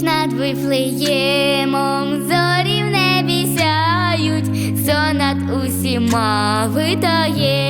ніч над вифлеємом зорі в небі сяють, сон усіма видає.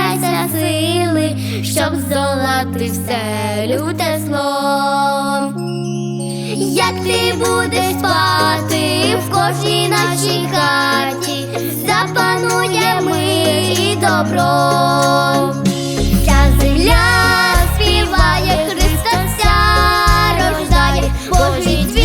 набирайся сили, щоб здолати все люте зло. Як ти будеш спати в кожній нашій хаті, запанує мир і добро. Ця земля співає Христа вся рождає Божий.